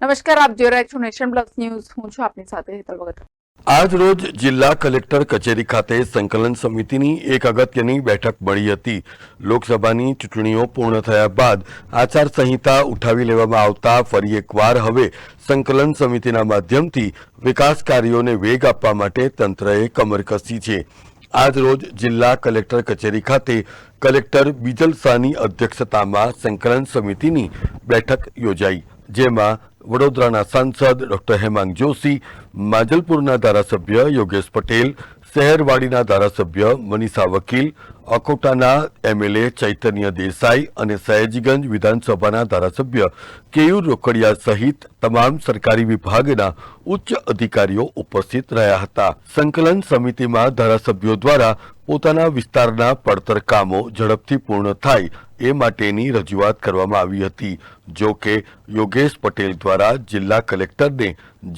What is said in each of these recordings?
નમસ્કાર, આપ જોઈ રહ્યા છો નેશન પ્લસ ન્યૂઝ. હું છું આપની સાથે હેતલ ભગત. આજ રોજ જિલ્લા કલેક્ટર કચેરી ખાતે સંકલન સમિતિની એક અગત્યની બેઠક મળી હતી. લોકસભાની ચૂંટણીઓ પૂર્ણ થયા બાદ આચારસંહિતા ઉઠાવી લેવામાં આવતા ફરી એકવાર હવે સંકલન સમિતિના માધ્યમથી વિકાસ કાર્યોને વેગ આપવા માટે તંત્રએ કમર કસી છે. આજ રોજ જિલ્લા કલેક્ટર કચેરી ખાતે કલેક્ટર બીજલ શાહની અધ્યક્ષતામાં સંકલન સમિતિની બેઠક યોજાઈ, જેમાં વડોદરાના સાંસદ ડોક્ટર હેમાંગ જોશી, માજલપુરના ધારાસભ્ય યોગેશ પટેલ, શહેરવાડીના ધારાસભ્ય મનીષા વકીલ, અકોટાના એમએલએ ચૈતન્ય દેસાઈ અને સયાજીગંજ વિધાનસભાના ધારાસભ્ય કેયુર રોકડિયા સહિત તમામ સરકારી વિભાગના ઉચ્ચ અધિકારીઓ ઉપસ્થિત રહ્યા હતા. સંકલન સમિતિમાં ધારાસભ્યો દ્વારા પોતાના વિસ્તારના પડતર કામો ઝડપથી પૂર્ણ થાય એ માટેની રજૂઆત કરવામાં આવી હતી, જો કે યોગેશ પટેલ દ્વારા જિલ્લા કલેક્ટરને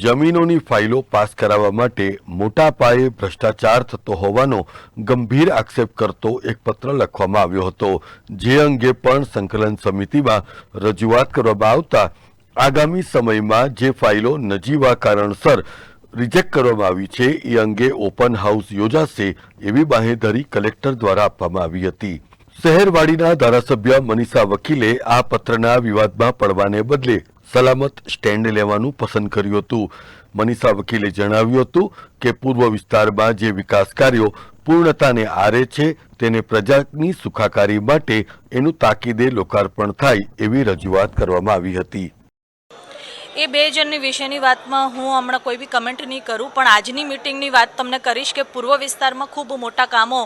જમીનોની ફાઇલો પાસ કરાવવા માટે મોટા પાયે ભ્રષ્ટાચાર થતો હોવાનો ગંભીર આક્ષેપ કરતો એક પત્ર લખવામાં આવ્યો હતો. જે અંગે પણ સંકલન સમિતિમાં રજૂઆત કરવામાં આવતા આગામી સમયમાં જે ફાઇલો નજીવા કારણસર રિજેક્ટ કરવામાં આવી છે, એ અંગે ઓપન હાઉસ યોજાશે એવી બાહેધરી કલેક્ટર દ્વારા આપવામાં આવી હતી. શહેરવાડીના ધારાસભ્ય મનીષા વકીલે આ પત્રના વિવાદમાં પડવાને બદલે સલામત સ્ટેન્ડ લેવાનું પસંદ કર્યું હતું. મનીષા વકીલે જણાવ્યું હતું કે પૂર્વ વિસ્તારમાં જે વિકાસ કાર્યો પૂર્ણતાને આરે છે, તેને પ્રજાની સુખાકારી માટે એનું તાકીદે લોકાર્પણ થાય એવી રજૂઆત કરવામાં આવી હતી. એ બે જણની વિશેની વાતમાં હું હમણાં કોઈ બી કમેન્ટ નહીં કરું, પણ આજની મિટિંગની વાત તમને કરીશ કે પૂર્વ વિસ્તારમાં ખૂબ મોટા કામો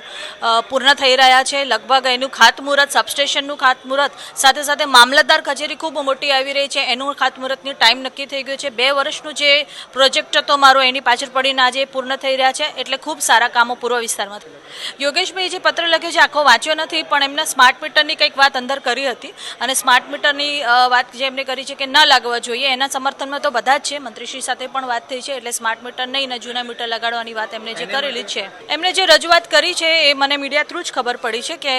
પૂર્ણ થઈ રહ્યા છે. લગભગ એનું ખાતમુહૂર્ત સબસ્ટેશનનું ખાતમુહૂર્ત, સાથે સાથે મામલતદાર કચેરી ખૂબ મોટી આવી રહી છે. એનું ખાતમુહૂર્તની ટાઈમ નક્કી થઈ ગયું છે. બે વર્ષનું જે પ્રોજેક્ટ હતો મારો, એની પાછળ પડીને આજે પૂર્ણ થઈ રહ્યા છે. એટલે ખૂબ સારા કામો પૂર્વ વિસ્તારમાં થયા. યોગેશભાઈ, જે પત્ર લખ્યો છે, આખો વાંચ્યો નથી, પણ એમને સ્માર્ટ મીટરની કંઈક વાત અંદર કરી હતી. અને સ્માર્ટ મીટરની વાત જે એમને કરી છે કે ન લાગવા જોઈએ, એના સમર્થનમાં તો બધા જ છે. મંત્રીશ્રી સાથે પણ વાત થઈ છે એટલે સ્માર્ટ મીટર નહીં ને જૂના મીટર લગાડવાની વાત એમને જે કરેલી છે. એમણે જે રજૂઆત કરી છે એ મને મીડિયા થ્રુ જ ખબર પડી છે કે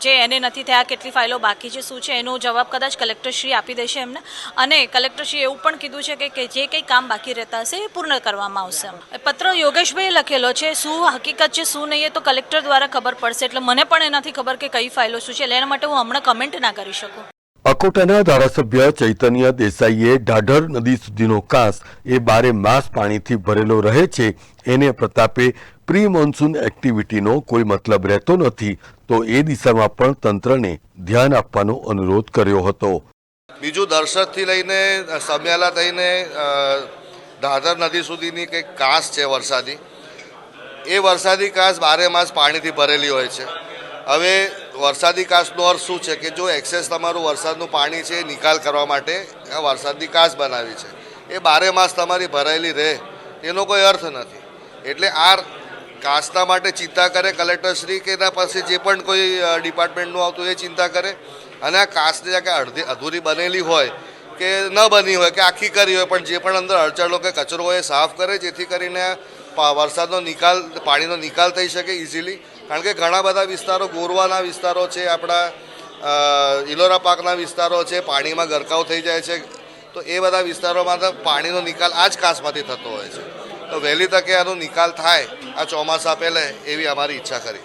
જે એને નથી થયા કેટલી ફાઇલો બાકી છે શું છે એનો જવાબ કદાચ કલેક્ટરશ્રી આપી દેશે એમને. અને કલેક્ટરશ્રી એવું પણ કીધું છે કે- જે કંઈ કામ બાકી રહેતા હશે એ પૂર્ણ કરવામાં આવશે પત્ર યોગેશભાઈએ લખેલો છે શું હકીકત છે શું નહીં એ તો કલેક્ટર દ્વારા ખબર પડશે. એટલે મને પણ એનાથી ખબર કે કઈ ફાઇલો શું છે. એટલે એના માટે હું હમણાં કમેન્ટ ના કરી શકું. અકોટાના ધારાસભ્ય ચૈતન્ય દેસાઈએ ઢાઢર નદી સુધીનો કાંસ એ બારે માસ પાણીથી ભરેલો રહે છે, એને પ્રતાપે પ્રી મોન્સૂન એક્ટિવિટીનો કોઈ મતલબ રહેતો નથી, તો એ દિશામાં પણ તંત્રને ધ્યાન આપવાનો અનુરોધ કર્યો હતો. બીજું દર્શકથી લઈને સમ્યાલા થઈને ધાધર નદી સુધીની કંઈક કાંસ છે વરસાદી. એ વરસાદી કાંસ બારે માસ પાણીથી ભરેલી હોય છે. હવે વરસાદી કાસનો અર્થ શું છે કે જો એક્સેસ તમારું વરસાદનું પાણી છે નિકાલ કરવા માટે આ વરસાદની કાસ બનાવી છે. એ બારે માસ તમારી ભરાયેલી રહે, એનો કોઈ અર્થ નથી. એટલે આ કાસ્તા માટે ચિંતા કરે કલેક્ટરશ્રી કે એના પાસે જે પણ કોઈ ડિપાર્ટમેન્ટનું આવતું એ ચિંતા કરે. અને આ કાંસની જગ્યાએ અડધી, અધૂરી બનેલી હોય કે ન બની હોય, કે આખી કરી હોય, પણ જે પણ અંદર અડચણો કે કચરો હોય એ સાફ કરે, જેથી કરીને વરસાદનો નિકાલ, પાણીનો નિકાલ થઈ શકે ઇઝીલી કારણ કે ઘણા બધા વિસ્તારો ગોરવાના વિસ્તારો છે, આપણા ઇલોરા પાકના વિસ્તારો છે, પાણીમાં ગરકાવ થઈ જાય છે. તો એ બધા વિસ્તારોમાં પાણીનો નિકાલ આ જ કાસમાંથી થતો હોય છે. તો વહેલી તકે આનો નિકાલ થાય, આ ચોમાસા પહેલે એવી અમારી ઈચ્છા ખરી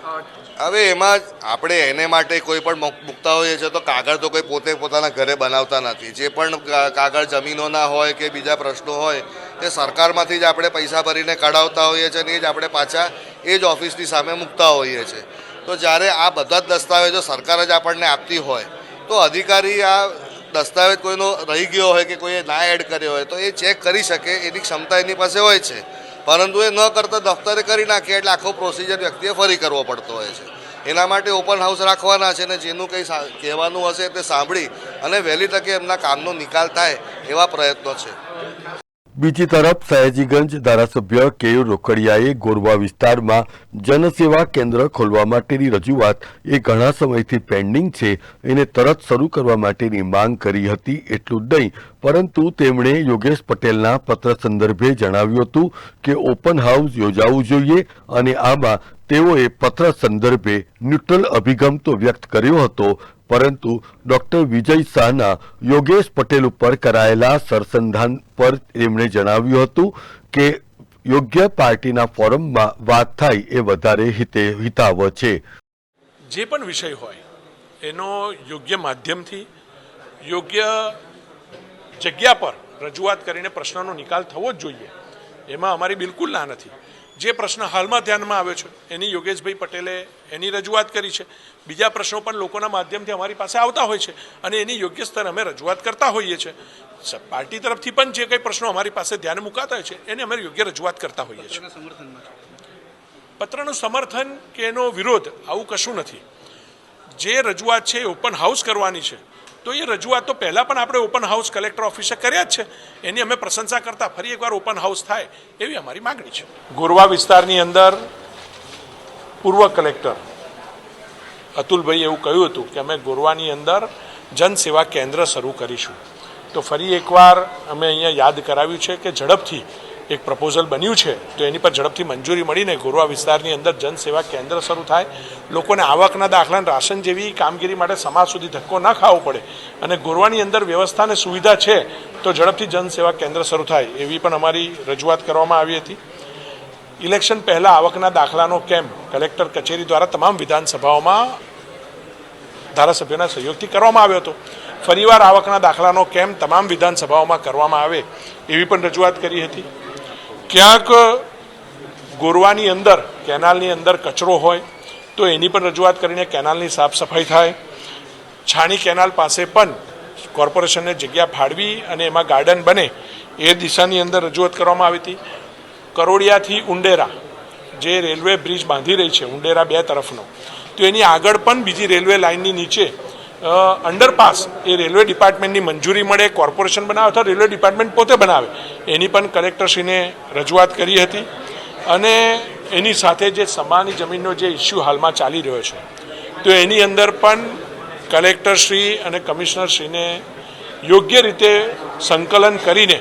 હવે એમાં આપણે એને માટે કોઈ પણ મુક- મૂકતા હોઈએ છીએ તો કાગળ તો કોઈ પોતે પોતાના ઘરે બનાવતા નથી. જે પણ કાગળ જમીનોના હોય કે બીજા પ્રશ્નો હોય, એ સરકારમાંથી જ આપણે પૈસા ભરીને કઢાવતા હોઈએ છીએ અને એ જ આપણે પાછા એ જ ઓફિસની સામે મૂકતા હોઈએ છીએ. તો જ્યારે આ બધા જ દસ્તાવેજો સરકાર જ આપણને આપતી હોય, તો અધિકારી આ દસ્તાવેજ કોઈનો રહી ગયો હોય કે કોઈએ ના એડ કર્યો હોય, તો એ ચેક કરી શકે એની ક્ષમતા એની પાસે હોય છે. પરંતુ એ ન કરતા દફતરે કરી નાખે એટલે આખો પ્રોસિજર વ્યક્તિએ ફરી કરવો પડતો હોય છે. એના માટે ઓપન હાઉસ રાખવાના છે અને જેનું કંઈ કહેવાનું હશે તે સાંભળી અને વહેલી તકે એમના કામનો નિકાલ થાય એવા પ્રયત્નો છે. બીજી તરફ સયાજીગંજ ધારાસભ્ય કેયુ રોકડિયાએ ગોરવા વિસ્તારમાં જનસેવા કેન્દ્ર ખોલવા માટેની રજૂઆત એ ઘણા સમયથી પેન્ડિંગ છે. એને તરત શરૂ કરવા માટેની માંગ કરી હતી એટલું જ નહીં, પરંતુ તેમણે યોગેશ પટેલના પત્ર સંદર્ભે જણાવ્યું હતું કે ઓપન હાઉસ યોજાવું જોઈએ અને આમાં તેઓએ પત્ર સંદર્ભે ન્યુટ્રલ અભિગમ તો વ્યક્ત કર્યો હતો, પરંતુ ડોક્ટર વિજય શાહના યોગેશ પટેલ ઉપર કરાયેલા સરસંધાન પર એમણે જણાવ્યું હતું કે યોગ્ય પાર્ટીના ફોરમમાં વાત થાય એ વધારે હિતે હિતાવ છે. જે પણ વિષય હોય, એનો યોગ્ય માધ્યમથી, યોગ્ય જગ્યા પર રજૂઆત કરીને પ્રશ્નનો નિકાલ થવો જ જોઈએ. એમાં અમારી બિલકુલ ના નથી. જે પ્રશ્ન હાલમાં ધ્યાનમાં આવ્યો છે એની યોગેશભાઈ પટેલે એની રજૂઆત કરી છે. બીજા પ્રશ્નો પણ લોકોના માધ્યમથી અમારી પાસે આવતા હોય છે અને એની યોગ્ય સ્તર અમે રજૂઆત કરતા હોઈએ છીએ પાર્ટી તરફથી પણ જે કંઈ પ્રશ્નો અમારી પાસે ધ્યાન મુકાતા હોય છે એને અમે યોગ્ય રજૂઆત કરતા હોઈએ છીએ. પત્રનું સમર્થન કે એનો વિરોધ આવું કશું નથી. જે રજૂઆત છે એ ઓપન હાઉસ કરવાની છે. તો એ રજૂઆત તો પહેલાં પણ આપણે ઓપન હાઉસ કલેક્ટર ઓફિસે કર્યા જ છે. એની અમે પ્રશંસા કરતા ફરી એકવાર ઓપન હાઉસ થાય એવી અમારી માગણી છે. ગોરવા વિસ્તારની અંદર પૂર્વ કલેક્ટર અતુલભાઈ એવું કહ્યું હતું કે અમે ગોરવાની અંદર જનસેવા કેન્દ્ર શરૂ કરીશું. તો ફરી એકવાર અમે અહીંયા યાદ કરાવ્યું છે કે ઝડપથી એક પ્રપોઝલ બન્યું છે, તો એની પર ઝડપથી મંજૂરી મળીને ગોરવા વિસ્તારની અંદર જનસેવા કેન્દ્ર શરૂ થાય. લોકોને આવકના દાખલા રાશન જેવી કામગીરી માટે સમાજ સુધી ધક્કો ન ખાવો પડે અને ગોરવાની અંદર વ્યવસ્થાને સુવિધા છે, તો ઝડપથી જનસેવા કેન્દ્ર શરૂ થાય, એવી પણ અમારી રજૂઆત કરવામાં આવી હતી. ઇલેક્શન પહેલાં આવકના દાખલાનો કેમ્પ કલેક્ટર કચેરી દ્વારા તમામ વિધાનસભાઓમાં ધારાસભ્યોના સહયોગથી કરવામાં આવ્યો હતો. ફરીવાર આવકના દાખલાનો કેમ્પ તમામ વિધાનસભાઓમાં કરવામાં આવે, એવી પણ રજૂઆત કરી હતી. ક્યાંક ગોરવાની અંદર, કેનાલની અંદર કચરો હોય, તો એની પણ રજૂઆત કરીને કેનાલની સાફ સફાઈ થાય. છાણી કેનાલ પાસે પણ કોર્પોરેશનને જગ્યા ફાળવી અને એમાં ગાર્ડન બને, એ દિશાની અંદર રજૂઆત કરવામાં આવી હતી. કરોડિયાથી ઉંડેરા, જે રેલવે બ્રિજ બાંધી રહી છે, ઉંડેરા બે તરફનો. તો એની આગળ પણ બીજી રેલવે લાઇનની નીચે અંડરપાસ એ રેલવે ડિપાર્ટમેન્ટની મંજૂરી મળે, કોર્પોરેશન બનાવે અથવા રેલવે ડિપાર્ટમેન્ટ પોતે બનાવે. એની પણ કલેક્ટરશ્રીને રજૂઆત કરી હતી. અને એની સાથે જે સમાની જમીનનો જે ઇસ્યુ હાલમાં ચાલી રહ્યો છે, તો એની અંદર પણ કલેક્ટરશ્રી અને કમિશનરશ્રીને યોગ્ય રીતે સંકલન કરીને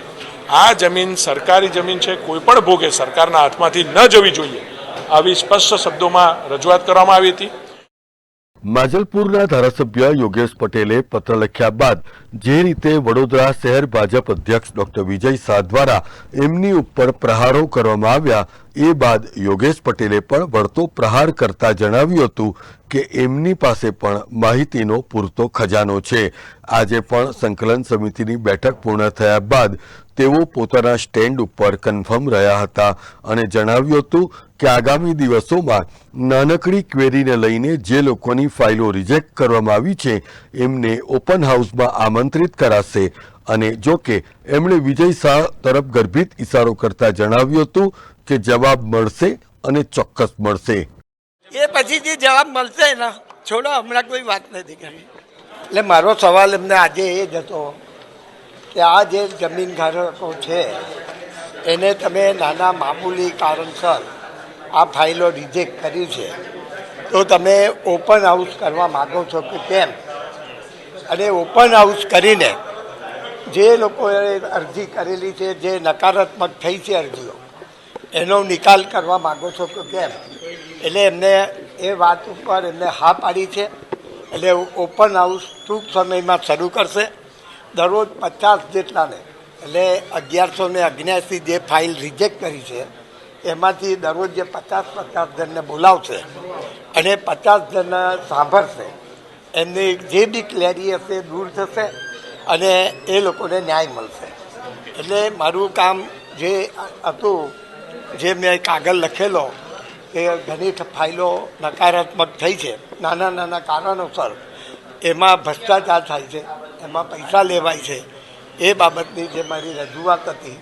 આ જમીન સરકારી જમીન છે, કોઈ પણ ભોગે સરકારના હાથમાંથી ન જવી જોઈએ, આવી સ્પષ્ટ શબ્દોમાં રજૂઆત કરવામાં આવી હતી. માજલપુરના ધારાસભ્ય યોગેશ પટેલે પત્ર લખ્યા બાદ જે રીતે વડોદરા શહેર ભાજપ અધ્યક્ષ ડોક્ટર વિજય શાહ દ્વારા એમની ઉપર પ્રહારો કરવામાં આવ્યા, એ બાદ યોગેશ પટેલે પણ વળતો પ્રહાર કરતા જણાવ્યું હતું કે એમની પાસે પણ માહિતીનો પૂરતો ખજાનો છે. આજે પણ સંકલન સમિતિની બેઠક પૂર્ણ થયા બાદ તેઓ પોતાના સ્ટેન્ડ ઉપર કન્ફર્મ રહ્યા હતા અને જણાવ્યું હતું કે આગામી દિવસોમાં નાનકડી ક્વેરીને લઈને જે લોકોની ફાઇલો રિજેક્ટ કરવામાં આવી છે એમને ઓપન હાઉસમાં આમંત્રિત કરાશે. અને જો કે એમણે વિજય શાહ તરફ ગર્ભિત ઇશારો કરતા જણાવ્યું હતું કે જવાબ મળશે અને ચોક્કસ મળશે. એ પછી જે જવાબ મળશે ને છોડો હમણાં કોઈ વાત નથી કરી. એટલે મારો સવાલ એમને આજે એ જ હતો કે આ જે જમીન ધારકો છે એને તમે નાના મામૂલી કારણસર આ ફાઇલો રિજેક્ટ કરી છે. તો તમે ઓપન હાઉસ કરવા માગો છો કે કેમ? અને ઓપન હાઉસ કરીને જે લોકોએ અરજી કરેલી છે, જે નકારાત્મક થઈ છે અરજીઓ, એનો નિકાલ કરવા માગો છો કે કેમ? એટલે એમને એ વાત ઉપર એમને હા પાડી છે. એટલે ઓપન હાઉસ ટૂંક સમયમાં શરૂ કરશે. દરરોજ પચાસ જેટલાને, એટલે અગિયારસો ને અગ્યાસી જે ફાઇલ રિજેક્ટ કરી છે એમાંથી દરરોજ જે પચાસ પચાસ જણને બોલાવશે અને પચાસ જણ સાંભળશે. એમની જે બી ક્લેરી હશે દૂર થશે અને એ લોકોને ન્યાય મળશે. એટલે મારું કામ જે હતું, જે મેં કાગળ લખેલો કે ઘણી ફાઇલો નકારાત્મક થઈ છે. નાના નાના કારણોસર એમાં ભ્રષ્ટાચાર થાય છે, એમાં પૈસા લેવાય છે, એ બાબતની જે મારી રજૂઆત હતી,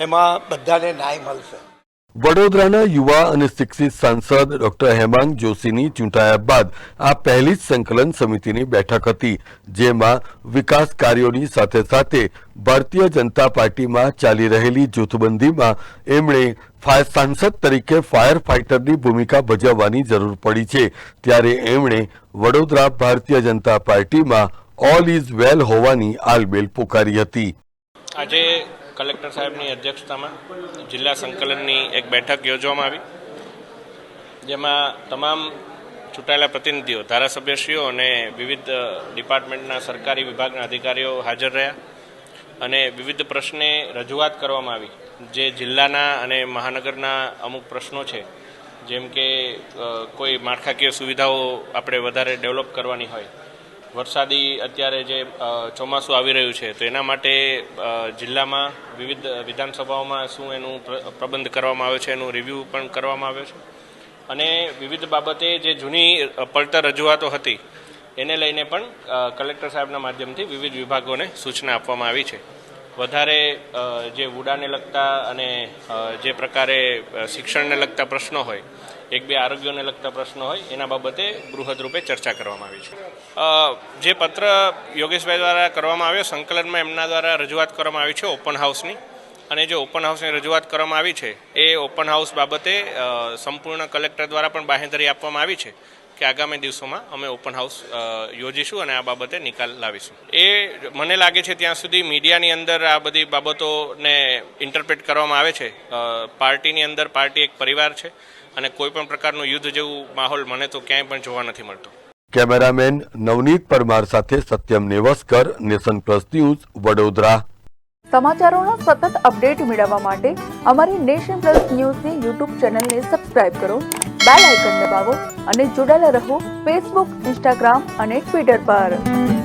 એમાં બધાને ન્યાય મળશે. વડોદરાના યુવા અને શિક્ષિત સાંસદ ડોક્ટર હેમાંગ જોશીની ચૂંટાયા બાદ આ પહેલી જ સંકલન સમિતિની બેઠક હતી, જેમાં વિકાસ કાર્યોની સાથે સાથે ભારતીય જનતા પાર્ટીમાં ચાલી રહેલી જૂથબંધીમાં એમણે ફાયર સાંસદ તરીકે ફાયર ફાઇટરની ભૂમિકા ભજવવાની જરૂર પડી છે. ત્યારે એમણે વડોદરા ભારતીય જનતા પાર્ટીમાં ઓલ ઇઝ વેલ હોવાની આલબેલ પોકારી હતી. આજે કલેક્ટર સાહેબની અધ્યક્ષતામાં જિલ્લા સંકલનની એક બેઠક યોજવામાં આવી, જેમાં તમામ ચૂંટાયેલા પ્રતિનિધિઓ, ધારાસભ્યશ્રીઓ અને વિવિધ ડિપાર્ટમેન્ટના સરકારી વિભાગના અધિકારીઓ હાજર રહ્યા અને વિવિધ પ્રશ્ને રજૂઆત કરવામાં આવી. જે જિલ્લાના અને મહાનગરના અમુક પ્રશ્નો છે, જેમ કે કોઈ માળખાકીય સુવિધાઓ આપણે વધારે ડેવલપ કરવાની હોય વરસાદી અત્યારે જે ચોમાસું આવી રહ્યું છે, તો એના માટે જિલ્લામાં વિવિધ વિધાનસભાઓમાં શું એનું પ્ર- પ્રબંધ કરવામાં આવ્યો છે, એનું રિવ્યૂ પણ કરવામાં આવ્યો છે? અને વિવિધ બાબતે જે જૂની પડતર રજૂઆતો હતી, એને લઈને પણ કલેક્ટર સાહેબના માધ્યમથી વિવિધ વિભાગોને સૂચના આપવામાં આવી છે. વધારે જે વુડાને લગતા અને જે પ્રકારે શિક્ષણને લગતા પ્રશ્નો હોય એક બે આરોગ્યને લગતા પ્રશ્નો હોય, એના બાબતે બૃહદ રૂપે ચર્ચા કરવામાં આવી છે. જે પત્ર યોગેશભાઈ દ્વારા કરવામાં આવ્યો, સંકલનમાં એમના દ્વારા રજૂઆત કરવામાં આવી છે ઓપન હાઉસની. અને જે ઓપન હાઉસની રજૂઆત કરવામાં આવી છે, એ ઓપન હાઉસ બાબતે સંપૂર્ણ કલેક્ટર દ્વારા પણ બાહેંધરી આપવામાં આવી છે કે આગામી દિવસોમાં અમે ઓપન હાઉસ યોજીશું અને આ બાબતે નિકાલ લાવીશું. એ મને લાગે છે ત્યાં સુધી મીડિયાની અંદર આ બધી બાબતોને ઇન્ટરપ્રેટ કરવામાં આવે છે. પાર્ટીની અંદર પાર્ટી એક પરિવાર છે. અને કોઈ પણ પ્રકારનું યુદ્ધ જેવું માહોલ મને તો ક્યાંય પણ જોવા નથી મળતો. કેમેરામેન નવનીત પરમાર સાથે Satyam Nevaskar nation plus news Vadodara. સમાચારોના સતત અપડેટ મેળવવા માટે અમારી નેશન પ્લસ ન્યૂઝની યુટ્યુબ ચેનલને સબસ્ક્રાઇબ કરો બેલ આઇકન દબાવો અને જોડાયેલા રહો ફેસબુક ઇન્સ્ટાગ્રામ અને ટ્વિટર પર.